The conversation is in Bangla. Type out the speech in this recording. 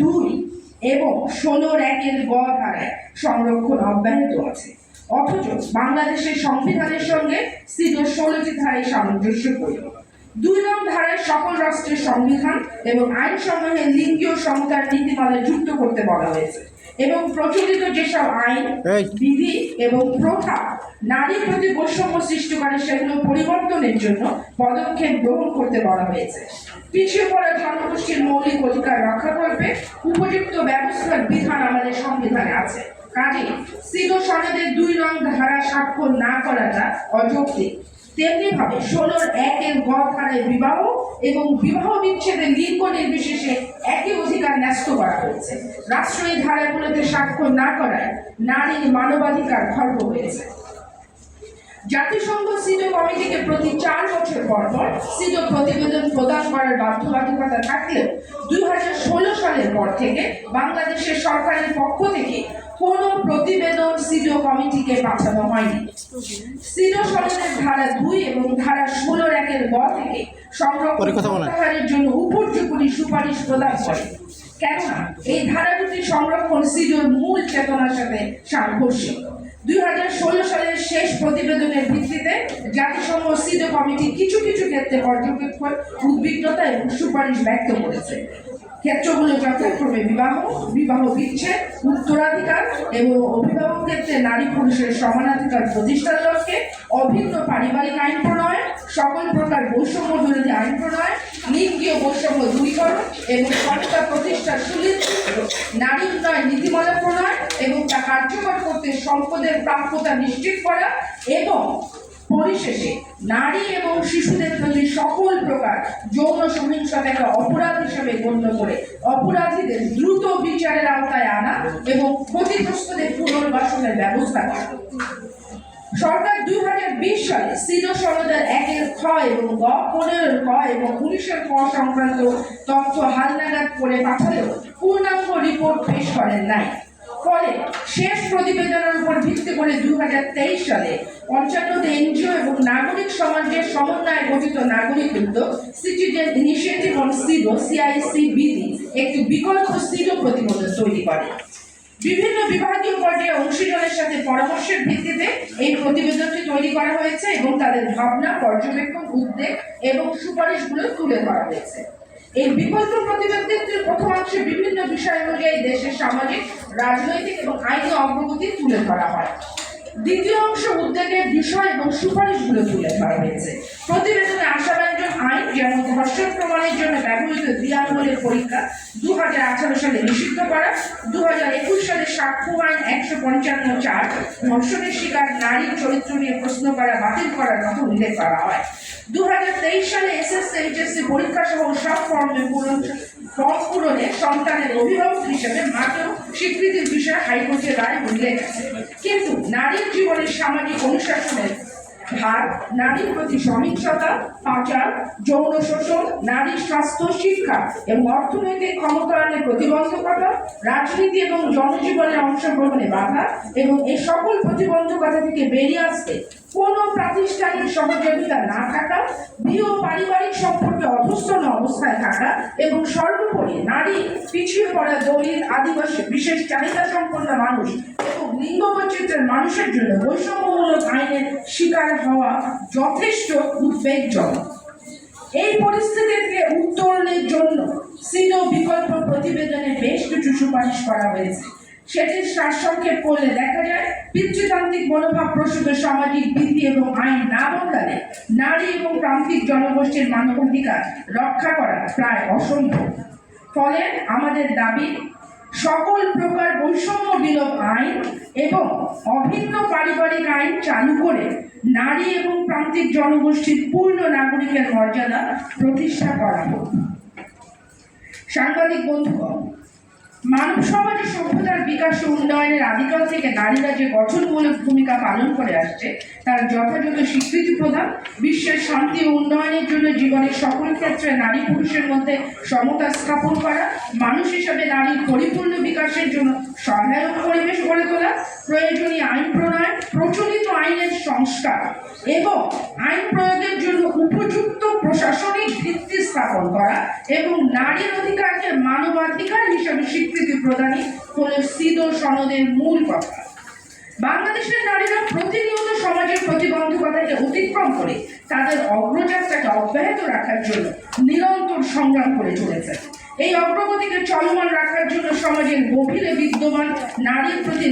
দুই এবং ষোলোর একের গ ধারায় সংরক্ষণ অব্যাহত আছে। অথচ বাংলাদেশের সংবিধানের সঙ্গে সিডো ষোলোটি ধারায় সামঞ্জস্যপূর্ণ দুই নং ধারায় সকল রাষ্ট্রের সংবিধান এবং আইন সমূহে লিঙ্গীয় সমতার নীতিমালা যুক্ত করতে বলা হয়েছে। এবং প্রচলিত যেসব আইন বিধি এবং প্রথা নারীর প্রতি বৈষম্য সৃষ্টি করে সেগুলো পরিবর্তনের জন্য পদক্ষেপ গ্রহণ করতে বলা হয়েছে। পিছিয়ে পড়া জনগোষ্ঠীর মৌলিক অধিকার রক্ষা করবে উপযুক্ত ব্যবস্থার বিধান আমাদের সংবিধানে আছে। কাজে সিধো সনদের দুই রং ধারা স্বাক্ষর না করাটা অযৌক্তিক। তেমনি ভাবে ষোলোর একের গ বিবাহ এবং বিবাহ বিচ্ছেদের লিঙ্গ নির্বিশেষে একই অধিকার ন্যস্ত করা হয়েছে। রাষ্ট্র এই ধারাগুলোতে স্বাক্ষর না করায় নারীর মানবাধিকার খর্ব হয়েছে। জাতিসংঘ সিডো কমিটিকে প্রতি চার বছর পর পর সিডো প্রতিবেদন প্রদান করার বাধ্যবাধকতা থাকলেও দুই হাজার ষোলো পর থেকে বাংলাদেশের সরকারের পক্ষ থেকে কোনো প্রতিবেদন সিডো কমিটিকে পাঠানো হয়নি। সিডো সনদের ধারা দুই এবং ধারা ষোলোর একের গ থেকে সংরক্ষণ পরে কথা বলেন। প্রত্যাহারের জন্য উপর্যুপরি সুপারিশ প্রদান করে। কেননা এই ধারা দুটি সংরক্ষণ সিডোর মূল চেতনার সাথে সাংঘর্ষিক। দুই হাজার ষোলো সালের শেষ প্রতিবেদনের ভিত্তিতে জাতিসংঘ সিডো কমিটি কিছু কিছু ক্ষেত্রে পর্যবেক্ষণ উদ্বিগ্নতা এবং সুপারিশ ব্যক্ত করেছে। ক্ষেত্রগুলো যথাক্রমে বিবাহ বিবাহ বিচ্ছেদ উত্তরাধিকার এবং অভিভাবক ক্ষেত্রে নারী পুরুষের সমানাধিকার প্রতিষ্ঠার লক্ষ্যে অভিন্ন পারিবারিক আইন প্রণয়ন সকল প্রকার বৈষম্য বিরোধী আইন প্রণয়ন লিঙ্গীয় বৈষম্য দূরীকরণ এবং সরকার প্রতিষ্ঠার সুনির্দিষ্ট নারী উন্নয়ন নীতিমালা প্রণয়ন এবং তা কার্যকর করতে সম্পদের প্রাপ্যতা নিশ্চিত করা এবং পরিশেষে নারী এবং শিশুদের প্রতি সকল প্রকার যৌন সহিংসতাকে অপরাধ হিসেবে গণ্য করে অপরাধীদের দ্রুত বিচারের আওতায় আনা এবং ক্ষতিগ্রস্তদের পুনর্বাসনের ব্যবস্থা করা। সরকার দুই হাজার বিশ সালে সিনো সনদের একের খ এবং গ পনেরোর ক এবং উনিশের ক সংক্রান্ত তথ্য হালনাগাদ করে পাঠালেও পূর্ণাঙ্গ রিপোর্ট পেশ করেন নাই। ফলে শেষ প্রতিবেদনের উপর ভিত্তি করে দুই হাজার তেইশ সালে পঞ্চান্নতে এনজিও এবং নাগরিক সমাজের সমন্বয়ে গঠিত নাগরিক উদ্যোগ citizen initiative on CEDAW CIC বিধি একটি বিকল্প সিডো প্রতিবেদন তৈরি করে। বিভিন্ন বিভাগীয় পর্যায়ে অংশীদারের সাথে পরামর্শের ভিত্তিতে এই প্রতিবেদনটি তৈরি করা হয়েছে এবং তাদের ভাবনা, পর্যবেক্ষণ উদ্বেগ এবং সুপারিশগুলো তুলে ধরা হয়েছে। এই বিকল্প প্রথম অংশে বিভিন্ন বিষয় অনুযায়ী দেশের সামাজিক, রাজনৈতিক এবং আইনি অগ্রগতি তুলে ধরা হয়। দ্বিতীয় অংশ উদ্যোগের বিষয় এবং সুপারিশগুলো তুলে ধরা হয়েছে। প্রতিবেদনে আশাব্যঞ্জক আইন, যেমন ধর্ষণ প্রমাণের জন্য ব্যবহৃত দ্বিআঙ্গুলের পরীক্ষা দু হাজার আঠারো সালে নিষিদ্ধ করা দু হাজার একুশ সালে সাক্ষ্য আইন একশো পঞ্চান্ন চার, ধর্ষণের শিকার নারীর চরিত্র নিয়ে প্রশ্ন করা, বাতিল করার কথা উল্লেখ করা হয়। দু হাজার তেইশ সালে এসএসসি এইচএসসি পরীক্ষা সহ সব ফর্মে পূরণ ফর্ম পূরণে সন্তানের অভিভাবক হিসেবে মাকেও স্বীকৃতির বিষয়ে হাইকোর্টের রায় উল্লেখ আছে। নারীর জীবনের সামাজিক অনুশাসনের ভার, নারীর প্রতি সহিংসতা, পাচার, যৌন শোষণ, নারীর স্বাস্থ্য, শিক্ষা এবং অর্থনৈতিক ক্ষমতায়নের প্রতিবন্ধকতা, রাজনীতি এবং জনজীবনের অংশগ্রহণে বাধা এবং এই সকল প্রতিবন্ধকতা থেকে বেরিয়ে আসতে কোনো প্রাতিষ্ঠানিক সহযোগিতা না থাকা বিয়ে পারিবারিক সম্পর্কে অধস্তন অবস্থায় থাকা এবং সর্বোপরি নারী পিছিয়ে পড়া দলিত আদিবাসী বিশেষ চাহিদা সম্পন্ন মানুষ এবং লিঙ্গ বৈচিত্র্যের মানুষের জন্য বৈষম্যমূলক আইনের শিকার হওয়া যথেষ্ট উদ্বেগজনক। এই পরিস্থিতি থেকে উত্তরণের জন্য সিনো বিকল্প প্রতিবেদনে বেশ কিছু সুপারিশ করা হয়েছে। সেটির সারসংক্ষেপ করলে দেখা যায়, পিতৃতান্ত্রিক মনোভাব প্রসূত সামাজিক বিধি এবং আইন না বদলালে নারী এবং প্রান্তিক জনগোষ্ঠীর মানবাধিকার রক্ষা করা প্রায় অসম্ভব। ফলে আমাদের দাবি সকল প্রকার বৈষম্য বিলোপ আইন এবং অভিন্ন পারিবারিক আইন চালু করে নারী এবং প্রান্তিক জনগোষ্ঠীর পূর্ণ নাগরিকের মর্যাদা প্রতিষ্ঠা করা হোক। সাংবাদিক বন্ধুগণ মানব সমাজের সভ্যতার বিকাশ ও উন্নয়নের আদিকাল থেকে নারীরা যে গঠনমূলক ভূমিকা পালন করে আসছে, তার যথাযথ স্বীকৃতি প্রদান, বিশ্বের শান্তি ও উন্নয়নের জন্য জীবনের সকল ক্ষেত্রে নারী পুরুষের মধ্যে সমতা স্থাপন করা, মানুষ হিসাবে নারীর পরিপূর্ণ বিকাশের জন্য সহায়ক পরিবেশ গড়ে তোলা, প্রয়োজনীয় আইন প্রণয়ন, প্রচলিত আইনের সংস্কার এবং আইন প্রয়োগের জন্য উপযুক্ত প্রশাসনিক ভিত্তি স্থাপন করা এবং নারীর অধিকারকে প্রদানই হল সিদো সনদের মূল কথা। বাংলাদেশের নারীরা প্রতিনিয়ত সমাজের প্রতিবন্ধকতাকে অতিক্রম করে তাদের অগ্রযাত্রাকে অব্যাহত রাখার জন্য নিরন্তর সংগ্রাম করে চলেছে। এই অগ্রগতিকে চলমান রাখার জন্য সমাজের গভীরে বিদ্যমান নারীর প্রতি